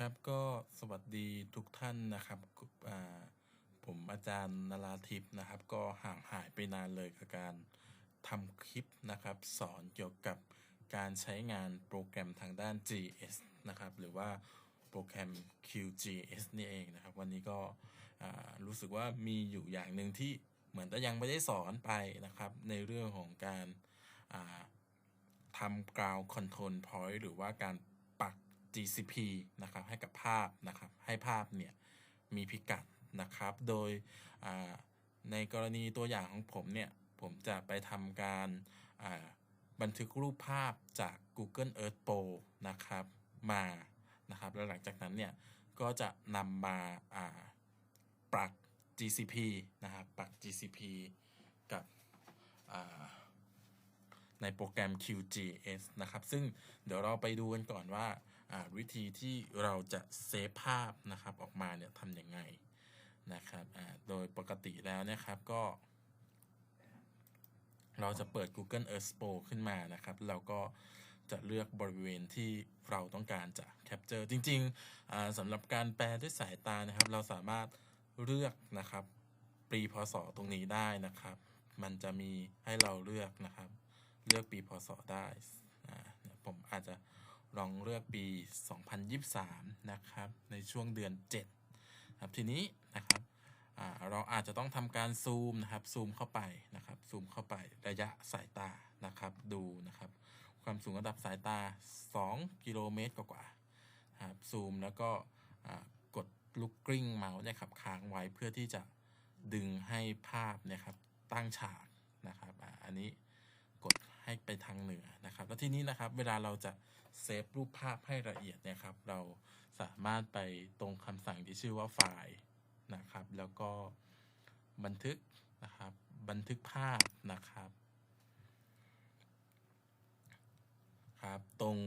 ครับก็สวัสดีทุกท่านนะครับผมอาจารย์นราทิพย์นะครับ ก็ห่างหายไปนานเลยกับการทำคลิปนะครับ สอนเกี่ยวกับการใช้งานโปรแกรมทางด้าน GS นะครับ หรือว่าโปรแกรม QGS นี่เองนะครับ วันนี้ก็รู้สึกว่ามีอยู่อย่างหนึ่งที่เหมือนจะยังไม่ได้สอนไปนะครับ ในเรื่องของการาทำ ground control point หรือว่าการ GCP นะครับให้กับภาพนะครับให้ภาพเนี่ยมีพิกัดนะครับ โดยในกรณีตัวอย่างของผมเนี่ยผมจะไปทำการบันทึกรูปภาพจาก Google Earth Pro นะครับมานะครับแล้วหลังจากนั้นเนี่ยก็จะนำมาอ่าปัก GCP นะครับปรัก GCP กับในโปรแกรม QGS นะครับ ซึ่งเดี๋ยวเราไปดูกันก่อนว่า วิธีที่เราจะเซฟภาพนะครับออกมาเนี่ยทำยังไงนะครับโดยปกติแล้วนะครับก็ เราจะเปิด Google Earth Pro ขึ้นมานะครับเราก็จะเลือกบริเวณที่เราต้องการจะแคปเจอร์จริงๆสำหรับการแปลด้วยสายตานะครับ เราสามารถเลือกนะครับปีพศตรงนี้ได้นะครับ มันจะมีให้เราเลือกนะครับ เลือกปีพศได้ผมอาจจะ ลองเลือกปี 2023 นะครับ ในช่วงเดือน 7 ครับ ทีนี้นะครับเราอาจจะต้องทำการซูมนะครับ ซูมเข้าไปนะครับ ซูมเข้าไประยะสายตานะครับ ดูนะครับ ความสูงระดับสายตา 2 กิโลเมตรกว่าๆครับ ซูมแล้วก็กดลูกกลิ้งเมาส์เนี่ยครับค้างไว้เพื่อที่จะดึงให้ภาพเนะครับตั้งฉากนะครับ อันนี้ ให้ไปทางเหนือนะครับ แล้วทีนี้นะครับเวลาเราจะเซฟรูปภาพให้ละเอียดนะครับ เราสามารถไปตรงคำสั่งที่ชื่อว่าไฟล์นะครับ แล้วก็บันทึกนะครับ บันทึกภาพนะครับครับ ตรง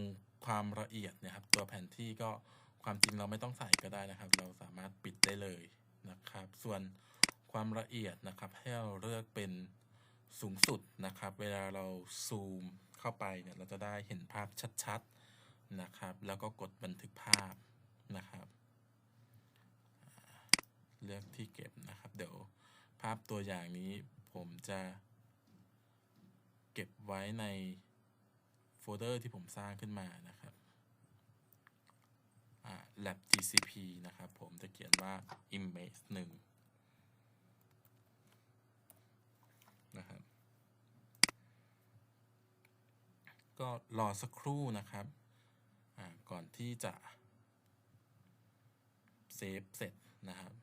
ความละเอียดนะครับ ตัวแผนที่ก็ความจริงเราไม่ต้องใส่ก็ได้นะครับ เราสามารถปิดได้เลยนะครับ ส่วนความละเอียดนะครับ ให้เราเลือกเป็น สูงสุดนะครับ เวลาเราซูมเข้าไปเนี่ยเราจะได้เห็นภาพชัดๆนะครับ แล้วก็กดบันทึกภาพนะครับ เลือกที่เก็บนะครับ เดี๋ยวภาพตัวอย่างนี้ผมจะเก็บไว้ในโฟลเดอร์ที่ผมสร้างขึ้นมานะครับอ่า lab gcp นะครับ ผมจะเขียนว่า image 1 นะครับ ก็รอสักครู่นะครับ ก่อนที่จะเซฟเสร็จนะครับ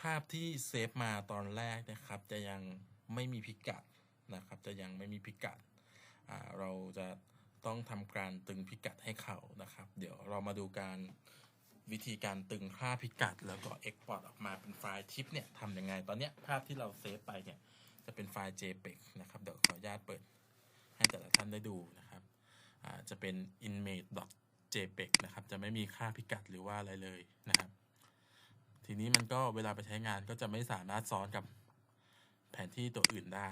ภาพที่เซฟมาตอนแรกนะครับ จะยังไม่มีพิกัดนะครับ จะยังไม่มีพิกัด เราจะ ต้องทำการตึงพิกัดให้เขานะครับ เดี๋ยวเรามาดูการวิธีการตึงค่าพิกัด แล้วก็เอ็กพอร์ตออกมาเป็นไฟล์ทิปเนี่ยทำยังไง ตอนนี้ภาพที่เราเซฟไปเนี่ยจะเป็นไฟล์ JPEG นะครับเดี๋ยวขออนุญาตเปิดให้แต่ละท่านได้ดูนะครับจะเป็น image.jpeg นะครับ จะไม่มีค่าพิกัดหรือว่าอะไรเลยนะครับ ทีนี้มันก็เวลาไปใช้งานก็จะไม่สามารถซ้อนกับแผนที่ตัวอื่นได้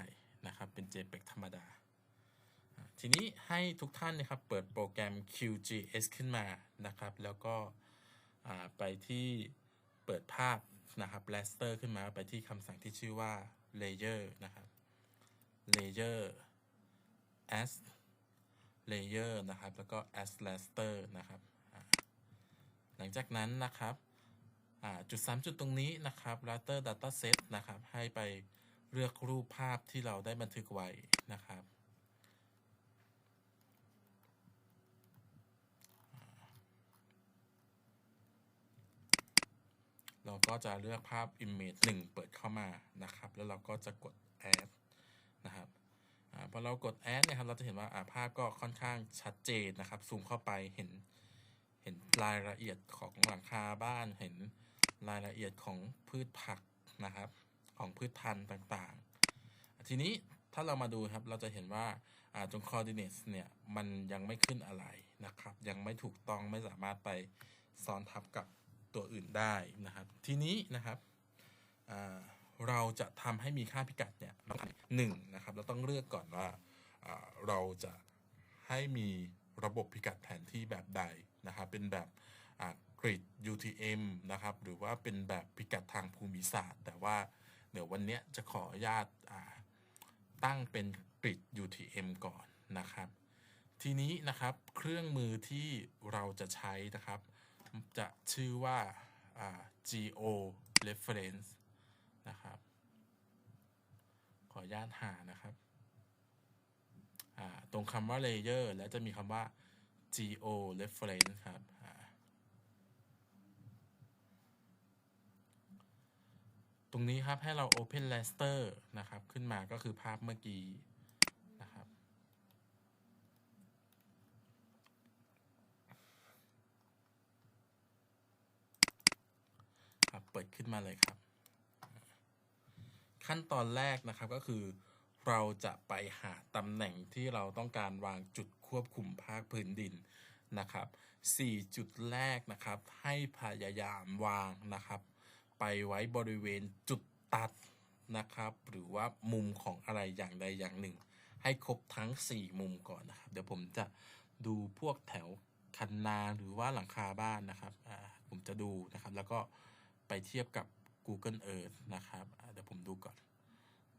นะครับ เป็น JPEG ธรรมดา ทีนี้ให้ทุกท่านนะครับเปิดโปรแกรม QGS ขึ้นมานะครับ แล้วก็ไปที่เปิดภาพนะครับ raster ขึ้นมาไปที่คำสั่งที่ชื่อว่า layer นะครับ layer as layer นะครับ แล้วก็ as raster นะครับ หลังจากนั้นนะครับจุด 3 จุดตรงนี้นะครับ raster data set นะครับ ให้ไปเลือกรูปภาพที่เราได้บันทึกไว้นะครับ เราก็จะเลือกภาพ image 1 เปิดเข้ามานะครับ แล้วเราก็จะกด add นะครับอพอเรากด add เนะครับเราจะเห็นว่าภาพก็ค่อนข้างชัดเจนนะครับ ซูมเข้าไปเห็นเห็นรายละเอียดของหลังคาบ้าน เห็นรายละเอียดของพืชผักนะครับ ของพืชพันธุ์ต่างๆ ทีนี้ถ้าเรามาดูครับเราจะเห็นว่าอ่าตรง coordinates เนี่ยมันยังไม่ขึ้นอะไรนะครับ ยังไม่ถูกต้องไม่สามารถไปซ้อนทับกับ ตัวอื่นได้นะครับ ทีนี้นะครับเราจะทำให้มีค่าพิกัดเนี่ยหนึ่งนะครับ เราต้องเลือกก่อนว่าเราจะให้มีระบบพิกัดแผนที่แบบใดนะครับ เป็นแบบกริด UTM นะครับ หรือว่าเป็นแบบพิกัดทางภูมิศาสตร์ แต่ว่าเดี๋ยววันนี้จะขออนุญาตตั้งเป็นกริด UTM ก่อนนะครับ ทีนี้นะครับเครื่องมือที่เราจะใช้นะครับ จะชื่อว่าา geo reference นะครับ ขออนุญาตหานะครับ ตรงคำว่า layer แล้วจะมีคำว่า geo reference ครับตรงนี้ครับให้เรา open raster นะครับ ขึ้นมาก็คือภาพเมื่อกี้นะครับ ครับ เปิดขึ้นมาเลยครับ ขั้นตอนแรกนะครับก็คือ เราจะไปหาตำแหน่งที่เราต้องการวางจุดควบคุมภาคพื้นดินนะครับ4จุดแรกนะครับให้พยายามวางนะครับ ไปไว้บริเวณจุดตัดนะครับ หรือว่ามุมของอะไรอย่างใดอย่างหนึ่ง ให้ครบทั้ง 4 มุมก่อนนะครับ เดี๋ยวผมจะดูพวกแถวคันนาหรือว่าหลังคาบ้านนะครับผมจะดูนะครับ แล้วก็ ไปเทียบกับ Google Earth นะครับเดี๋ยวผมดูก่อน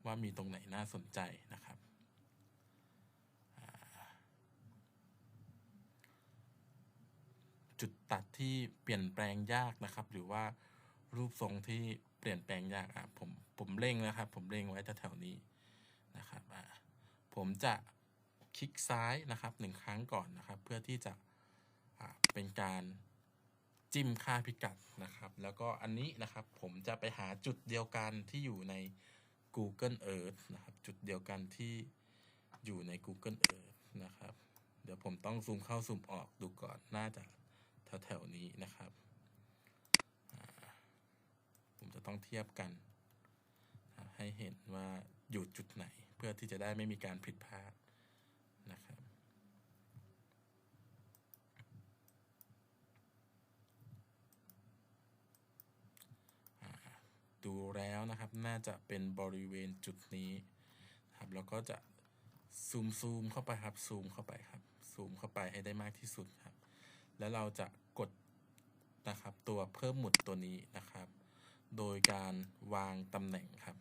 ว่ามีตรงไหนน่าสนใจนะครับจุดตัดที่เปลี่ยนแปลงยากนะครับ หรือว่ารูปทรงที่เปลี่ยนแปลงยากอะผมผมเร่งนะครับ ผมเร่งไว้แถวๆนี้นะครับอ่าผมจะคลิกซ้ายนะครับหนึ่งครั้งก่อนนะครับ เพื่อที่จะอ่าเป็นการ จิ้มค่าพิกัดนะครับ แล้วก็อันนี้นะครับผมจะไปหาจุดเดียวกันที่อยู่ใน Google Earth นะครับ จุดเดียวกันที่อยู่ใน Google Earth นะครับ เดี๋ยวผมต้องซูมเข้าซูมออกดูก่อนน่าจะแถวๆนี้นะครับผมจะต้องเทียบกัน ให้เห็นว่าอยู่จุดไหนเพื่อที่จะได้ไม่มีการผิดพลาดนะครับ ดูแล้วนะครับ น่าจะเป็นบริเวณจุดนี้ครับแล้วก็จะซูมซูมเข้าไปครับซูมเข้าไปครับซูมเข้าไปให้ได้มากที่สุดครับ แล้วเราจะกดนะครับ ตัวเพิ่มหมุดตัวนี้นะครับ โดยการวางตำแหน่งครับ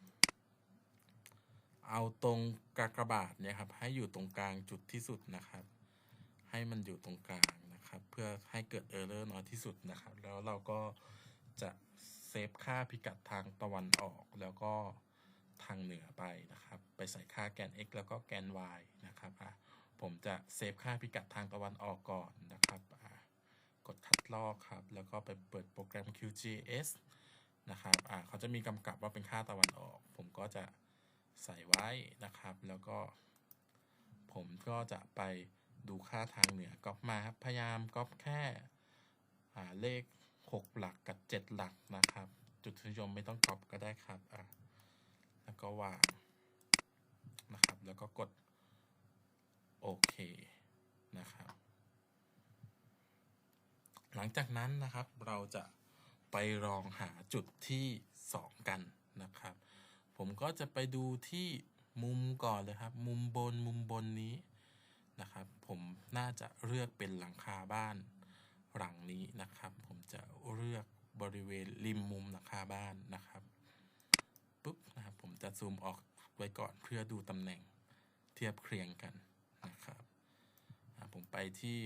เอาตรงกากบาทเนี่ยครับ ให้อยู่ตรงกลางจุดที่สุดนะครับ ให้มันอยู่ตรงกลางนะครับ เพื่อให้เกิดเออร์เลอร์น้อยที่สุดนะครับ แล้วเราก็จะ ฟค่าพิกัดทางตะวันออกแล้วก็ทางเหนือไปนะครับ ไปใส่ค่าแกน x แล้วก็แกน y นะครับอะผมจะเซฟค่าพิกัดทางตะวันออกก่อนนะครับอะกดคัดลอกครับ แล้วก็ไปเปิดโปรแกรม QGIS นะครับอะเขาจะมีกำกับว่าเป็นค่าตะวันออก ผมก็จะใส่ไว้นะครับ แล้วก็ ผมก็จะไปดูค่าทางเหนือก๊อปมาครับ พยายามก๊อปแค่อ่าเลข 6 หลักกับ 7 หลักนะครับ จุดนิยมไม่ต้องก๊อปก็ได้ครับอะแล้วก็วางนะครับ แล้วก็กดโอเคนะครับ หลังจากนั้นนะครับเราจะไปลองหาจุดที่ 2 กันนะครับ ผมก็จะไปดูที่มุมก่อนเลยครับ มุมบนมุมบนนี้นะครับ ผมน่าจะเลือกเป็นหลังคาบ้าน หลังนี้นะครับ ผมจะเลือกบริเวณริมมุมหลังคาบ้านนะครับปุ๊บนะครับผมจะซูมออกไว้ก่อนเพื่อดูตำแหน่งเทียบเคียงกันนะครับผมไปที่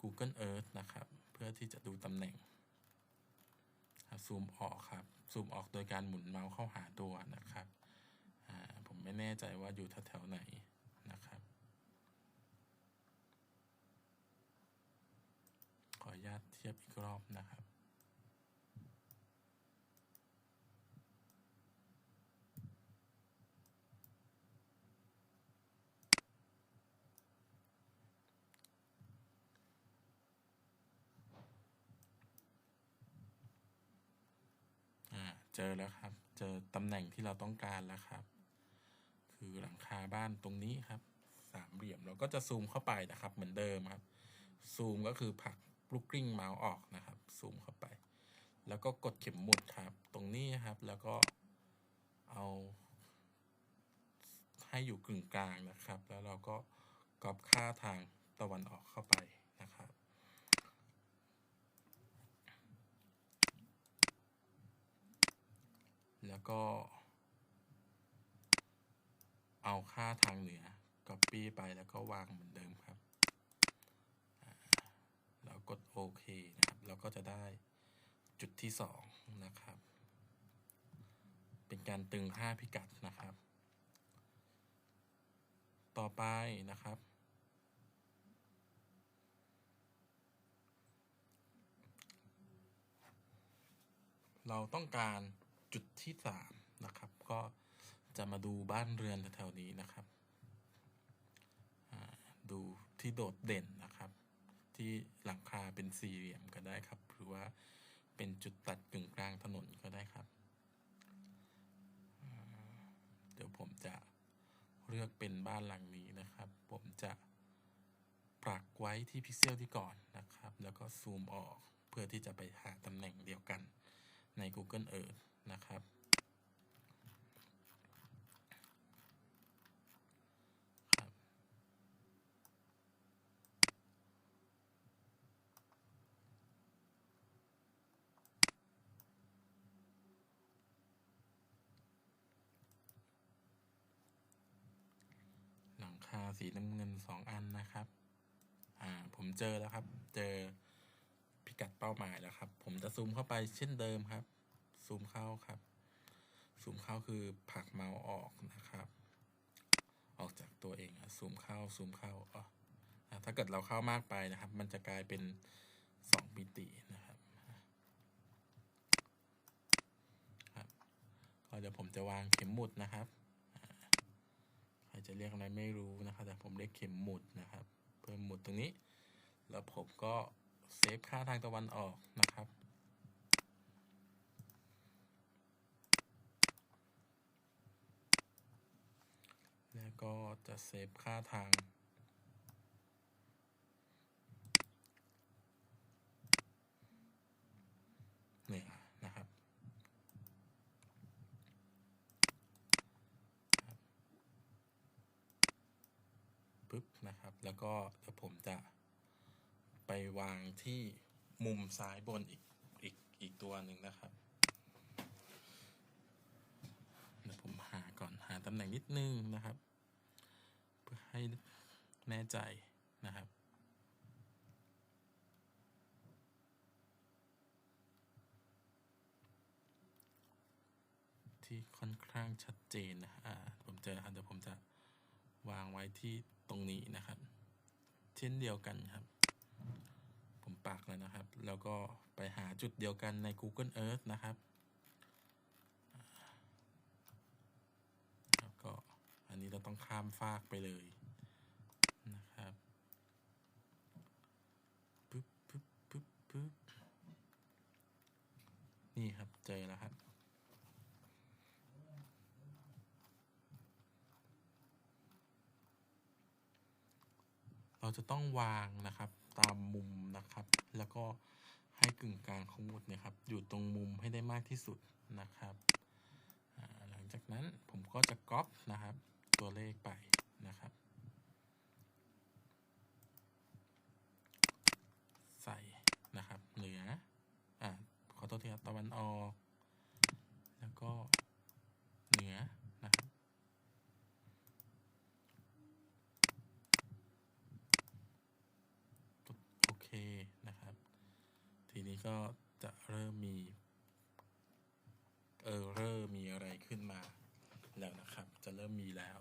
Google Earth นะครับ เพื่อที่จะดูตำแหน่งซูมออกครับซูมออกโดยการหมุนเมาส์เข้าหาตัวนะครับผมไม่แน่ใจว่าอยู่แถวๆไหนนะครับ ขออนุญาตเทียบอีกรอบนะครับอ่าเจอแล้วครับ เจอตำแหน่งที่เราต้องการแล้วครับ คือหลังคาบ้านตรงนี้ครับ สามเหลี่ยมเราก็จะซูมเข้าไปนะครับ เหมือนเดิมครับ ซูมก็คือผัก ลูกกลิ้งเมาส์ออกนะครับซูมเข้าไป แล้วก็กดเข็มหมุดครับ ตรงนี้ครับแล้วก็เอา ให้อยู่กึ่งกลางนะครับ แล้วเราก็กรอบค่าทางตะวันออกเข้าไปนะครับแล้วก็ เอาค่าทางเหนือ Copy ไปแล้วก็วางเหมือนเดิมครับ กดโอเคนะครับ เราก็จะได้จุดที่สองนะครับ เป็นการตึงค่าพิกัดนะครับ ต่อไปนะครับ เราต้องการจุดที่สามนะครับ ก็จะมาดูบ้านเรือนแถวๆนี้นะครับ ดูที่โดดเด่นนะครับ ที่หลังคาเป็นสี่เหลี่ยมก็ได้ครับ หรือว่าเป็นจุดตัดกึ่งกลางถนนก็ได้ครับ เดี๋ยวผมจะเลือกเป็นบ้านหลังนี้นะครับ ผมจะปรักไว้ที่พิกเซลที่ก่อนนะครับ แล้วก็ซูมออกเพื่อที่จะไปหาตำแหน่งเดียวกันใน Google Earth นะครับ งคาสีน้ำเงินสองอันนะครับ อ่า ผมเจอแล้วครับ เจอพิกัดเป้าหมายแล้วครับ ผมจะซูมเข้าไปเช่นเดิมครับ ซูมเข้าครับ ซูมเข้าคือผักเมาส์ออกนะครับ ออกจากตัวเองอะซูมเข้า ซูมเข้าอ๋อถ้าเกิดเราเข้ามากไปนะครับ มันจะกลายเป็นสองมิตินะครับครับก็เดี๋ยวผมจะวางเข็มหมุดนะครับ จะเรียกอะไรไม่รู้นะครับ แต่ผมเรียกเข็มหมุดนะครับ เพิ่มหมุดตรงนี้ แล้วผมก็เซฟค่าทางตะวันออกนะครับ แล้วก็จะเซฟค่าทางเหนือนะครับครับปึ๊บนะครับ แล้ว ก็เดี๋ยวผมจะไปวางที่มุมซ้ายบนอีกอีกอีกตัวหนึ่งนะครับเดี๋ยวผมหาก่อนหาตำแหน่งนิดนึงนะครับ เพื่อให้แน่ใจนะครับที่ค่อนข้างชัดเจนนะอ่าผมเจอครับเดี๋ยวผมจะวางไว้ที่ตรงนี้นะครับ เช่นเดียวกันครับ ผมปักแล้วนะครับ แล้วก็ไปหาจุดเดียวกันใน Google Earth นะครับแล้วก็อันนี้เราต้องข้ามฟากไปเลยนะครับปึ๊บปึ๊บปึ๊บปึ๊บนี่ครับเจอแล้วครับ เราจะต้องวางนะครับตามมุมนะครับ แล้วก็ให้กึ่งกลางของหมุดเนี่ยครับ อยู่ตรงมุมให้ได้มากที่สุดนะครับ หลังจากนั้นผมก็จะก๊อปนะครับ ตัวเลขไปนะครับ ใส่นะครับ เหนืออ่าขอโทษทีครับตะวันออก แล้วก็เหนือนะครับ กดโอเคนะครับ ที นี้ก็จะเริ่มมีเออเริ่มมีอะไรขึ้นมาแล้วนะครับ จะเริ่มมีแล้ว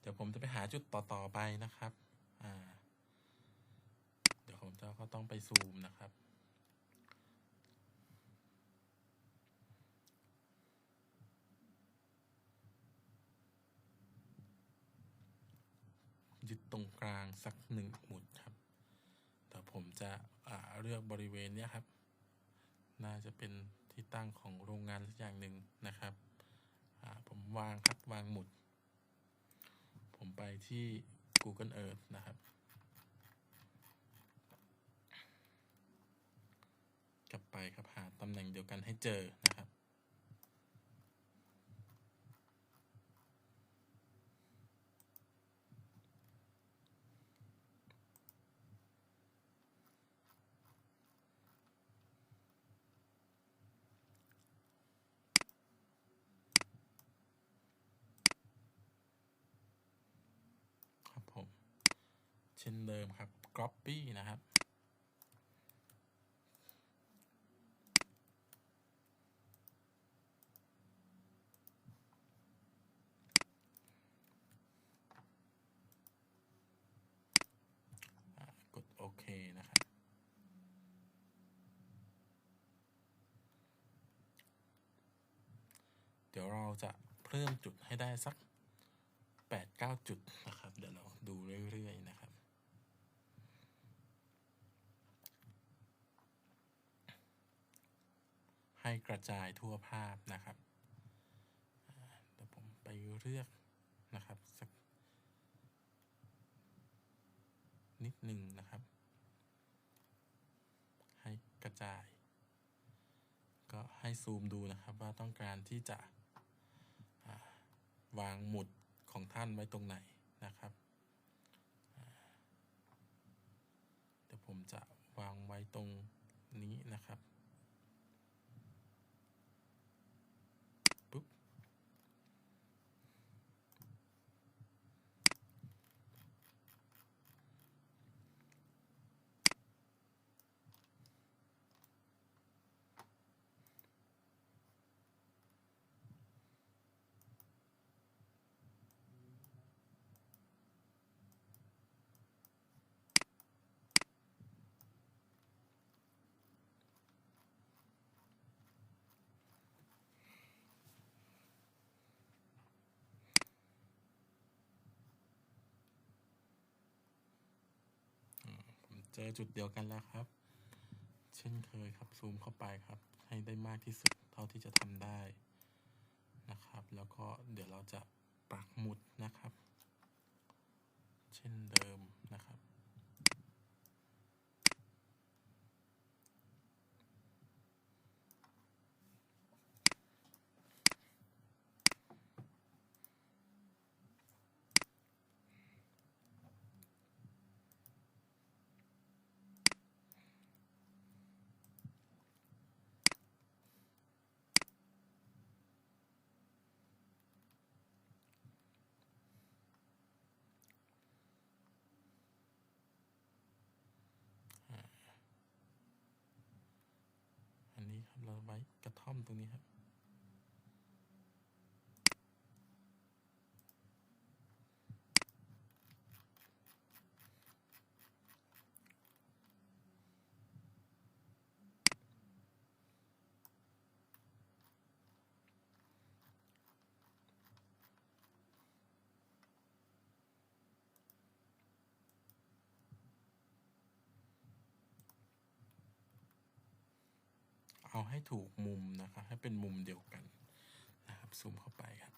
เดี๋ยวผมจะไปหาจุดต่อ ๆ ไปนะครับ อ่าเดี๋ยวก็ต้องไปซูมนะครับ ยึดตรงกลางสักหนึ่งหมุดครับ แต่ผมจะเลือกบริเวณนี้ครับ น่าจะเป็นที่ตั้งของโรงงานสักอย่างหนึ่งนะครับ ผมวางครับวางหมุด ผมไปที่ Google Earth นะครับ กลับไป ครับหาตำแหน่งเดียวกันให้เจอนะครับ ครับผม เช่นเดิมครับ Copy นะครับ อ่ากดโอเคนะครับ เดี๋ยวเราจะเพิ่มจุดให้ได้สักแปดเก้าจุดนะครับ เดี๋ยวเราดูเรื่อยๆนะครับให้กระจายทั่วภาพนะครับเดี๋ยวผมไปเลือกนะครับสักนิดหนึ่งนะครับ ให้กระจาย ก็ให้ซูมดูนะครับว่าต้องการที่จะ วางหมุดของท่านไว้ตรงไหนนะครับ เดี๋ยวผมจะวางไว้ตรงนี้นะครับ ผมเจอจุดเดียวกันแล้วครับ เช่นเคยครับซูมเข้าไปครับ ให้ได้มากที่สุดเท่าที่จะทำได้นะครับ แล้วก็เดี๋ยวเราจะปักหมุดนะครับ เช่นเดิมนะครับ เราไว้กระท่อมตรงนี้ครับ เอาให้ถูกมุมนะครับให้เป็นมุมเดียวกันนะครับซูมเข้าไปครับ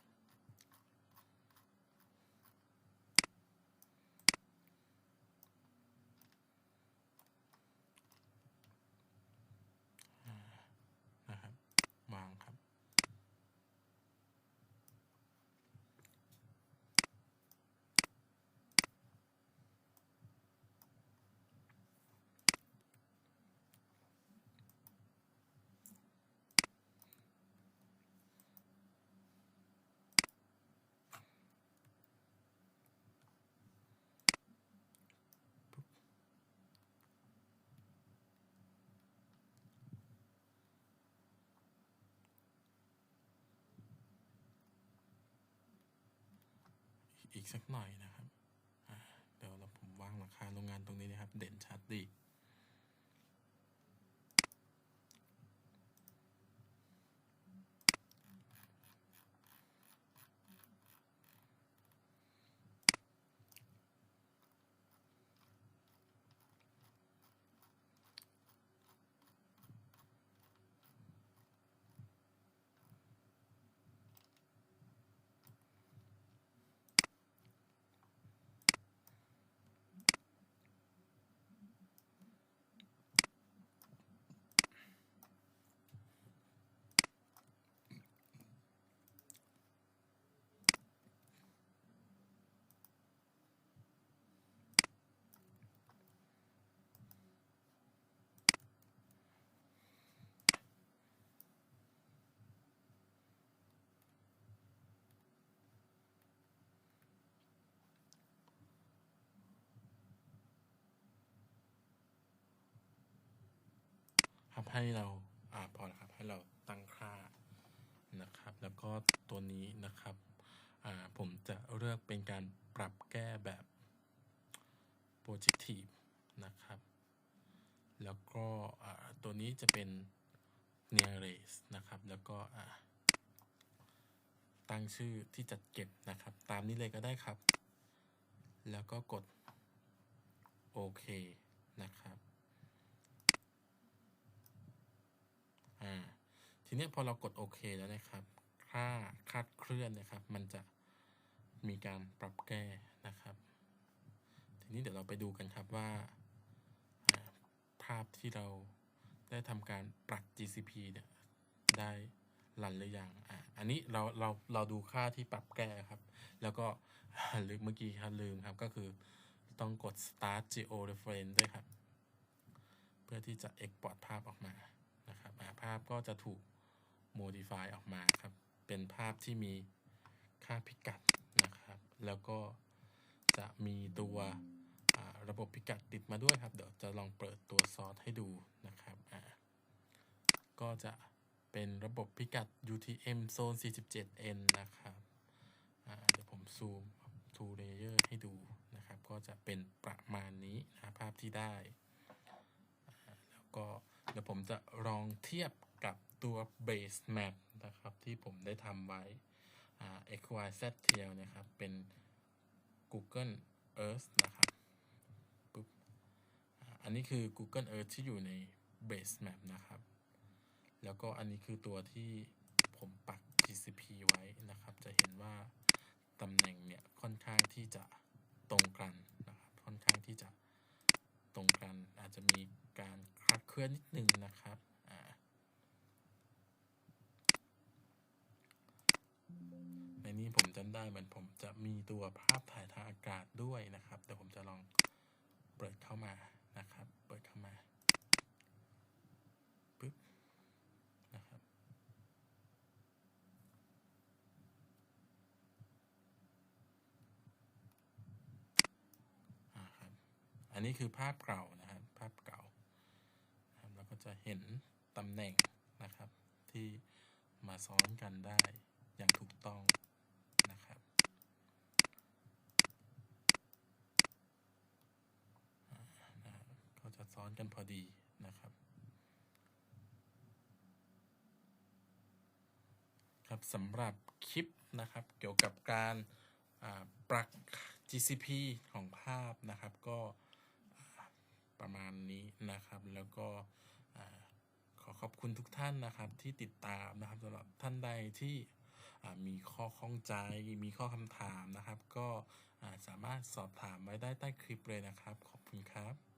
อีกสักหน่อยนะครับเดี๋ยวเราผมวางราคาโรงงานตรงนี้นะครับ เด่นชัดดี ให้เราอ่าพอแล้วครับ ให้เราตั้งค่านะครับ แล้วก็ตัวนี้นะครับอ่าผมจะเลือกเป็นการปรับแก้แบบ positive นะครับ แล้วก็อ่าตัวนี้จะเป็น nearest นะครับ แล้วก็อ่าตั้งชื่อที่จัดเก็บนะครับ ตามนี้เลยก็ได้ครับ แล้วก็กดโอเคนะครับ อ่าทีนี้พอเรากดโอเคแล้วนะครับ ค่าคาดเคลื่อนนะครับ มันจะมีการปรับแก้นะครับ ทีนี้เดี๋ยวเราไปดูกันครับว่าภาพที่เราได้ทำการปรับ GCP เนี่ยได้รันหรือยังอะอันนี้เราเราเราดูค่าที่ปรับแก้ครับ แล้วก็ลืมเมื่อกี้ครับลืมครับก็คือต้องกด start geo reference ด้วยครับ เพื่อที่จะ export ภาพออกมา นะครับภาพก็จะถูก modify ออกมาครับ เป็นภาพที่มีค่าพิกัดนะครับ แล้วก็จะมีตัวระบบพิกัดติดมาด้วยครับ เดี๋ยวจะลองเปิดตัวซอสให้ดูนะครับก็จะเป็นระบบพิกัด UTM Zone 47N นะครับเดี๋ยวผมซูม to layer ให้ดูนะครับ ก็จะเป็นประมาณนี้นะภาพที่ได้ แล้วก็ เดี๋ยวผมจะลองเทียบกับตัว base map นะครับที่ผมได้ทำไว้อ่า xyz tail นะครับ เป็น Google Earth นะครับปุ๊บอันนี้คือ Google Earth ที่อยู่ใน base map นะครับ แล้วก็อันนี้คือตัวที่ผมปัก GCP ไว้นะครับ จะเห็นว่าตำแหน่งเนี่ยค่อนข้างที่จะตรงกันนะครับ ค่อนข้างที่จะตรงกันอาจจะมีการ คลาดเคลื่อนนิดนึงนะครับอ่าในนี้ผมจำได้มือนผมจะมีตัวภาพถ่ายทางอากาศด้วยนะครับเดี๋ยวผมจะลองเปิดเข้ามานะครับ เปิดเข้ามาปึ๊บนะครับอ่าครับอันนี้คือภาพเก่านะครับ ภาพเก่านะครับแล้วก็จะ เห็นตำแหน่งนะครับ ที่มาซ้อนกันได้อย่างถูกต้องนะครับอ่านะก็จะซ้อนกันพอดีนะครับ ครับสำหรับคลิปนะครับเกี่ยวกับการปรับ GCP ของภาพนะครับก็ประมาณนี้นะครับแล้วก็ อขอขอบคุณทุกท่านนะครับที่ติดตามนะครับสำหรับท่านใดที่มีข้อข้องใจ มีข้อคำถามนะครับ ก็สามารถสอบถามไว้ได้ใต้คลิปเลยนะครับ ขอบคุณครับ